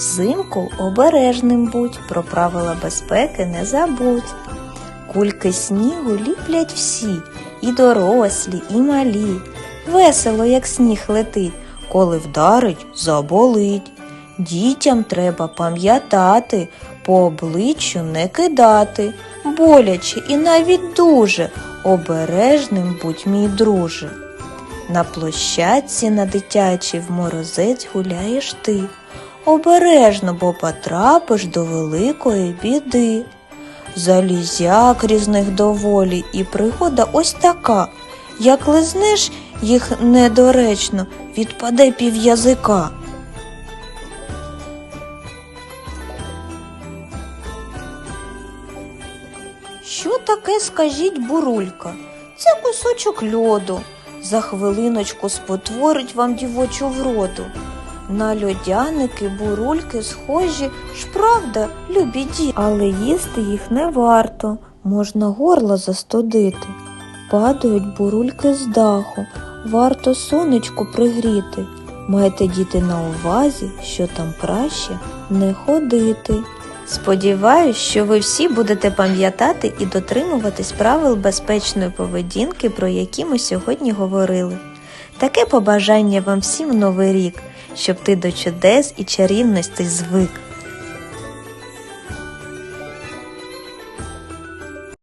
Взимку обережним будь, про правила безпеки не забудь. Кульки снігу ліплять всі, і дорослі, і малі. Весело, як сніг летить, коли вдарить, заболить. Дітям треба пам'ятати, по обличчю не кидати, боляче і навіть дуже обережним будь мій друже. На площадці на дитячій в морозець гуляєш ти. Обережно, бо потрапиш до великої біди. Залізяк різних доволі, і пригода ось така. Як лизнеш їх недоречно, відпаде пів язика. Що таке, скажіть, бурулька? Це кусочок льоду. За хвилиночку спотворить вам дівочу вроду. На льодяники бурульки схожі, ж правда, любі діти. Але їсти їх не варто, можна горло застудити. Падають бурульки з даху, варто сонечку пригріти. Майте діти на увазі, що там краще не ходити. Сподіваюсь, що ви всі будете пам'ятати і дотримуватись правил безпечної поведінки, про які ми сьогодні говорили. Таке побажання вам всім в новий рік, щоб ти до чудес і чарівності звик.